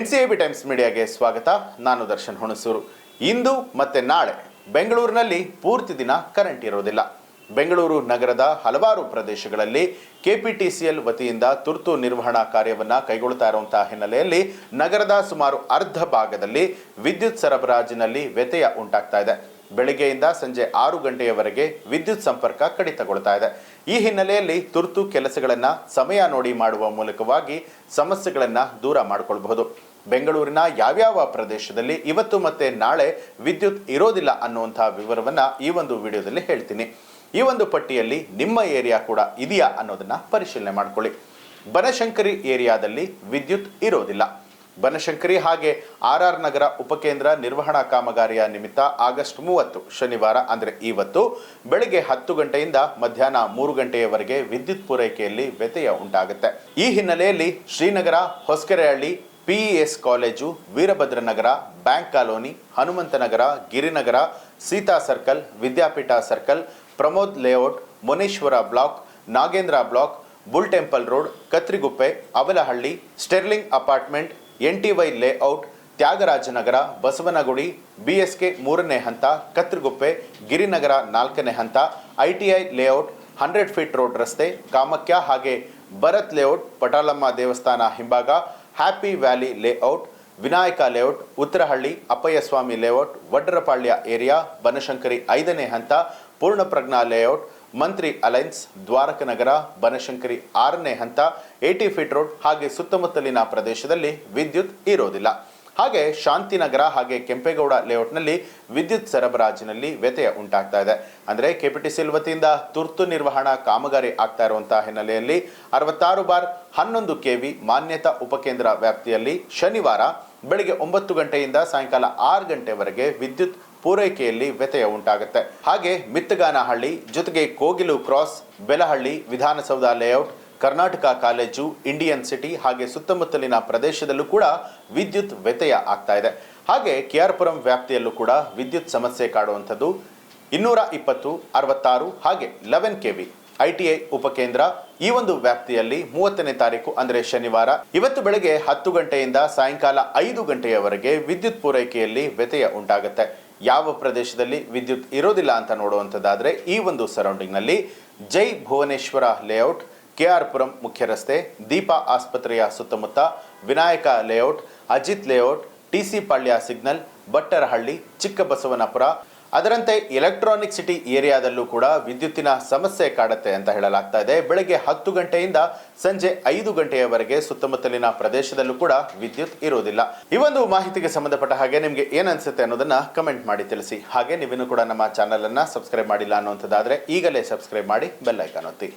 N C B times ಮೀಡಿಯಾಗೆ ಸ್ವಾಗತ. ನಾನು ದರ್ಶನ್ ಹುಣಸೂರು. ಇಂದು ಮತ್ತೆ ನಾಳೆ ಬೆಂಗಳೂರಿನಲ್ಲಿ ಪೂರ್ತಿ ದಿನ ಕರೆಂಟ್ ಇರೋದಿಲ್ಲ. ಬೆಂಗಳೂರು ನಗರದ ಹಲವಾರು ಪ್ರದೇಶಗಳಲ್ಲಿ ಕೆಪಿಟಿಸಿಎಲ್ ವತಿಯಿಂದ ತುರ್ತು ನಿರ್ವಹಣಾ ಕಾರ್ಯವನ್ನು ಕೈಗೊಳ್ತಾ ಇರುವಂತಹ ಹಿನ್ನೆಲೆಯಲ್ಲಿ ನಗರದ ಸುಮಾರು ಅರ್ಧ ಭಾಗದಲ್ಲಿ ವಿದ್ಯುತ್ ಸರಬರಾಜಿನಲ್ಲಿ ವ್ಯತ್ಯಯ ಉಂಟಾಗ್ತಾ ಇದೆ. ಬೆಳಗ್ಗೆಯಿಂದ ಸಂಜೆ ಆರು ಗಂಟೆಯವರೆಗೆ ವಿದ್ಯುತ್ ಸಂಪರ್ಕ ಕಡಿತಗೊಳ್ತಾ ಇದೆ. ಈ ಹಿನ್ನೆಲೆಯಲ್ಲಿ ತುರ್ತು ಕೆಲಸಗಳನ್ನು ಸಮಯ ನೋಡಿ ಮಾಡುವ ಮೂಲಕವಾಗಿ ಸಮಸ್ಯೆಗಳನ್ನು ದೂರ ಮಾಡಿಕೊಳ್ಬಹುದು. ಬೆಂಗಳೂರಿನ ಯಾವ್ಯಾವ ಪ್ರದೇಶದಲ್ಲಿ ಇವತ್ತು ಮತ್ತೆ ನಾಳೆ ವಿದ್ಯುತ್ ಇರೋದಿಲ್ಲ ಅನ್ನುವಂತಹ ವಿವರವನ್ನ ಈ ಒಂದು ವಿಡಿಯೋದಲ್ಲಿ ಹೇಳ್ತೀನಿ. ಈ ಒಂದು ಪಟ್ಟಿಯಲ್ಲಿ ನಿಮ್ಮ ಏರಿಯಾ ಕೂಡ ಇದೆಯಾ ಅನ್ನೋದನ್ನ ಪರಿಶೀಲನೆ ಮಾಡಿಕೊಳ್ಳಿ. ಬನಶಂಕರಿ ಏರಿಯಾದಲ್ಲಿ ವಿದ್ಯುತ್ ಇರೋದಿಲ್ಲ. ಬನಶಂಕರಿ ಹಾಗೆ ಆರ್ ಆರ್ ನಗರ ಉಪಕೇಂದ್ರ ನಿರ್ವಹಣಾ ಕಾಮಗಾರಿಯ ನಿಮಿತ್ತ ಆಗಸ್ಟ್ ಮೂವತ್ತು, ಶನಿವಾರ ಅಂದರೆ ಇವತ್ತು ಬೆಳಗ್ಗೆ ಹತ್ತು ಗಂಟೆಯಿಂದ ಮಧ್ಯಾಹ್ನ ಮೂರು ಗಂಟೆಯವರೆಗೆ ವಿದ್ಯುತ್ ಪೂರೈಕೆಯಲ್ಲಿ ವ್ಯತ್ಯಯ ಉಂಟಾಗುತ್ತೆ. ಈ ಹಿನ್ನೆಲೆಯಲ್ಲಿ Srinagar Hosakerehalli PES college Veerabhadranagar bank colony Hanumanthanagar Girinagar Seetha circle Vidyapeetha circle Pramod layout Muneshwara block Nagendra block bull temple road Katriguppe Avalahalli Sterling apartment N T Y layout Tyagarajanagar Basavanagudi BSK ಮೂರನೇ ಹಂತ ಕತ್ರಿಗುಪ್ಪೆ ಗಿರಿನಗರ ನಾಲ್ಕನೇ ಹಂತ ITI layout hundred feet road ರಸ್ತೆ ಕಾಮಕ್ಯ ಹಾಗೆ Bharat layout Patalamma ದೇವಸ್ಥಾನ ಹಿಂಭಾಗ happy valley layout, Vinayaka layout, Uttarahalli, Appayyaswamy layout, Vadrapalya area, Banashankari ಐದನೇ ಹಂತ, ಪೂರ್ಣಪ್ರಜ್ಞಾ ಲೇಔಟ್, ಮಂತ್ರಿ ಅಲೈನ್ಸ್, ದ್ವಾರಕನಗರ, ಬನಶಂಕರಿ ಆರನೇ ಹಂತ ಏಟಿ ಫೀಟ್ ರೋಡ್ ಹಾಗೆ ಸುತ್ತಮುತ್ತಲಿನ ಪ್ರದೇಶದಲ್ಲಿ ವಿದ್ಯುತ್ ಇರೋದಿಲ್ಲ. ಹಾಗೆ ಶಾಂತಿನಗರ ಹಾಗೆ ಕೆಂಪೇಗೌಡ ಲೇಔಟ್ನಲ್ಲಿ ವಿದ್ಯುತ್ ಸರಬರಾಜಿನಲ್ಲಿ ವ್ಯತ್ಯಯ ಉಂಟಾಗ್ತಾ ಇದೆ. ಅಂದರೆ ಕೆಪಿಟಿಸಿಲ್ ವತಿಯಿಂದ ತುರ್ತು ನಿರ್ವಹಣಾ ಕಾಮಗಾರಿ ಆಗ್ತಾ ಇರುವಂತಹ ಹಿನ್ನೆಲೆಯಲ್ಲಿ ಅರವತ್ತಾರು ಬಾರ್ ಹನ್ನೊಂದು ಕೆವಿ ಮಾನ್ಯತಾ ಉಪಕೇಂದ್ರ ವ್ಯಾಪ್ತಿಯಲ್ಲಿ ಶನಿವಾರ ಬೆಳಿಗ್ಗೆ ಒಂಬತ್ತು ಗಂಟೆಯಿಂದ ಸಾಯಂಕಾಲ ಆರು ಗಂಟೆವರೆಗೆ ವಿದ್ಯುತ್ ಪೂರೈಕೆಯಲ್ಲಿ ವ್ಯತ್ಯಯ ಉಂಟಾಗುತ್ತೆ. ಹಾಗೆ ಮಿತ್ತಗಾನಹಳ್ಳಿ ಜೊತೆಗೆ Kogilu cross Belahalli Vidhana Soudha layout Karnataka college, Indian city ಹಾಗೆ ಸುತ್ತಮುತ್ತಲಿನ ಪ್ರದೇಶದಲ್ಲೂ ಕೂಡ ವಿದ್ಯುತ್ ವ್ಯತ್ಯಯ ಆಗ್ತಾ ಇದೆ. ಹಾಗೆ ಕೆಆರ್ಪುರಂ ವ್ಯಾಪ್ತಿಯಲ್ಲೂ ಕೂಡ ವಿದ್ಯುತ್ ಸಮಸ್ಯೆ ಕಾಡುವಂಥದ್ದು. ಇನ್ನೂರ ಇಪ್ಪತ್ತು, ಅರವತ್ತಾರು ಹಾಗೆ ಲೆವೆನ್ ಕೆ ವಿ ಐಟಿಐ ಉಪಕೇಂದ್ರ ಈ ಒಂದು ವ್ಯಾಪ್ತಿಯಲ್ಲಿ ಮೂವತ್ತನೇ ತಾರೀಕು ಅಂದರೆ ಶನಿವಾರ. ಇವತ್ತು ಬೆಳಗ್ಗೆ ಹತ್ತು ಗಂಟೆಯಿಂದ ಸಾಯಂಕಾಲ ಐದು ಗಂಟೆಯವರೆಗೆ ವಿದ್ಯುತ್ ಪೂರೈಕೆಯಲ್ಲಿ ವ್ಯತ್ಯಯ ಉಂಟಾಗುತ್ತೆ. ಯಾವ ಪ್ರದೇಶದಲ್ಲಿ ವಿದ್ಯುತ್ ಇರೋದಿಲ್ಲ ಅಂತ ನೋಡುವಂಥದ್ದಾದರೆ ಈ ಒಂದು ಸರೌಂಡಿಂಗ್ನಲ್ಲಿ ಜೈ ಭುವನೇಶ್ವರ ಲೇಔಟ್ ಕೆಆರ್ಪುರಂ ಮುಖ್ಯ ರಸ್ತೆ, ದೀಪಾ ಆಸ್ಪತ್ರೆಯ ಸುತ್ತಮುತ್ತ Vinayaka layout, Ajith layout, TC Palya signal Battarahalli Chikkabasavanapura ಅದರಂತೆ ಎಲೆಕ್ಟ್ರಾನಿಕ್ ಸಿಟಿ ಏರಿಯಾದಲ್ಲೂ ಕೂಡ ವಿದ್ಯುತ್ತಿನ ಸಮಸ್ಯೆ ಕಾಡುತ್ತೆ ಅಂತ ಹೇಳಲಾಗ್ತಾ ಇದೆ. ಬೆಳಗ್ಗೆ ಹತ್ತು ಗಂಟೆಯಿಂದ ಸಂಜೆ ಐದು ಗಂಟೆಯವರೆಗೆ ಸುತ್ತಮುತ್ತಲಿನ ಪ್ರದೇಶದಲ್ಲೂ ಕೂಡ ವಿದ್ಯುತ್ ಇರುವುದಿಲ್ಲ. ಈ ಒಂದು ಮಾಹಿತಿಗೆ ಸಂಬಂಧಪಟ್ಟ ಹಾಗೆ ನಿಮಗೆ ಏನನ್ಸುತ್ತೆ ಅನ್ನೋದನ್ನ ಕಮೆಂಟ್ ಮಾಡಿ ತಿಳಿಸಿ. ಹಾಗೆ ನೀವೇನು ಕೂಡ ನಮ್ಮ ಚಾನೆಲ್ ಅನ್ನ ಸಬ್ಸ್ಕ್ರೈಬ್ ಮಾಡಿಲ್ಲ ಅನ್ನುವಂಥದ್ದಾದ್ರೆ ಈಗಲೇ ಸಬ್ಸ್ಕ್ರೈಬ್ ಮಾಡಿ ಬೆಲ್ ಐಕಾನ್ ಒತ್ತಿ.